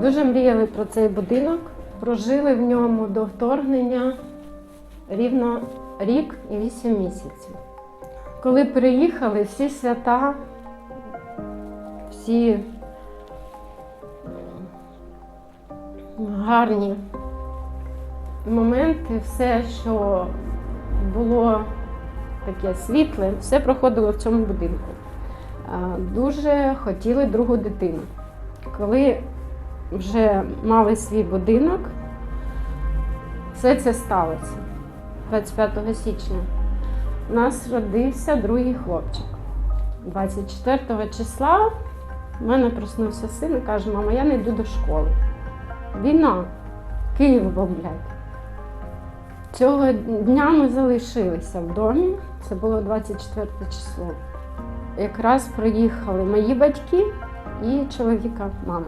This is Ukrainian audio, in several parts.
Дуже мріяли про цей будинок, прожили в ньому до вторгнення рівно рік і вісім місяців. Коли приїхали, всі свята, всі гарні моменти, все, що було таке світле, все проходило в цьому будинку. Дуже хотіли другу дитину. Коли вже мали свій будинок, все це сталося 25 січня. У нас родився другий хлопчик. 24 числа в мене проснувся син і каже, мама, я не йду до школи. Війна, Київ бомблять. Цього дня ми залишилися в домі, це було 24 число. Якраз приїхали мої батьки і чоловіка мама.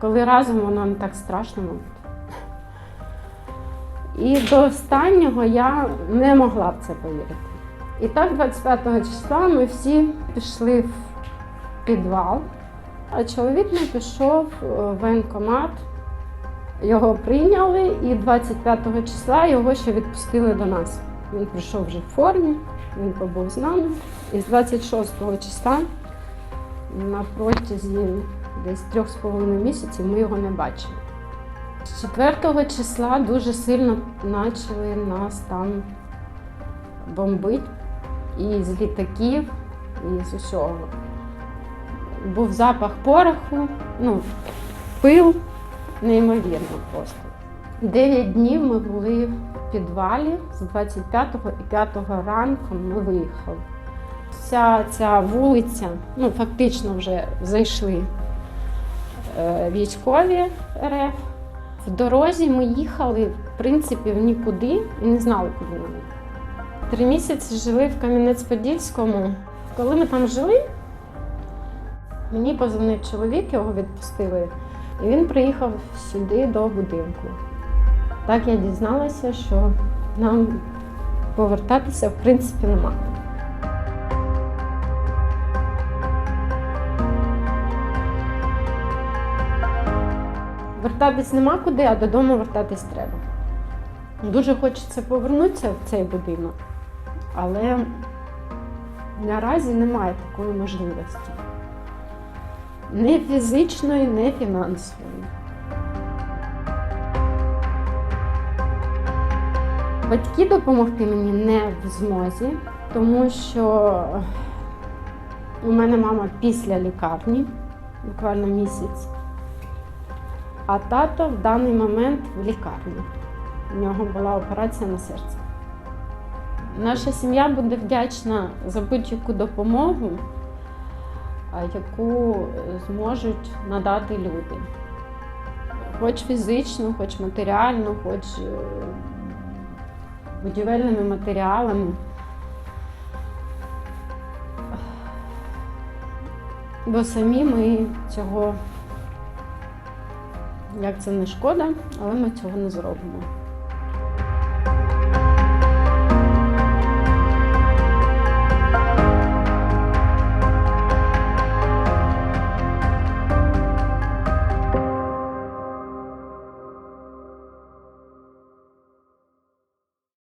Коли разом воно не так страшно, мабуть. І до останнього я не могла в це повірити. І так, 25 числа ми всі пішли в підвал, а чоловік не пішов в воєнкомат. Його прийняли, і 25 числа його ще відпустили до нас. Він прийшов вже в формі, він побув з нами. І з 26 числа на протязі десь трьох з половиною місяців ми його не бачили. З 4 числа дуже сильно почали нас там бомбити і з літаків, і з усього. Був запах пороху, ну, пил неймовірно просто. Дев'ять днів ми були в підвалі з 25-го і 5-го ранку ми виїхали. Вся ця вулиця, ну фактично вже зайшли військові РФ. В дорозі ми їхали, в принципі, в нікуди і не знали, куди нам. Три місяці жили в Кам'янець-Подільському. Коли ми там жили, мені позвонив чоловік, його відпустили, і він приїхав сюди до будинку. Так я дізналася, що нам повертатися в принципі нема. Вертатись нема куди, а додому вертатись треба. Дуже хочеться повернутися в цей будинок, але наразі немає такої можливості. Ні фізичної, ні фінансової. Батьки допомогти мені не в змозі, тому що у мене мама після лікарні, буквально місяць, а тато в даний момент в лікарні. У нього була операція на серце. Наша сім'я буде вдячна за будь-яку допомогу, яку зможуть надати люди. Хоч фізично, хоч матеріально, хоч е, будівельними матеріалами. Бо самі ми цього, як це не шкода, але ми цього не зробимо.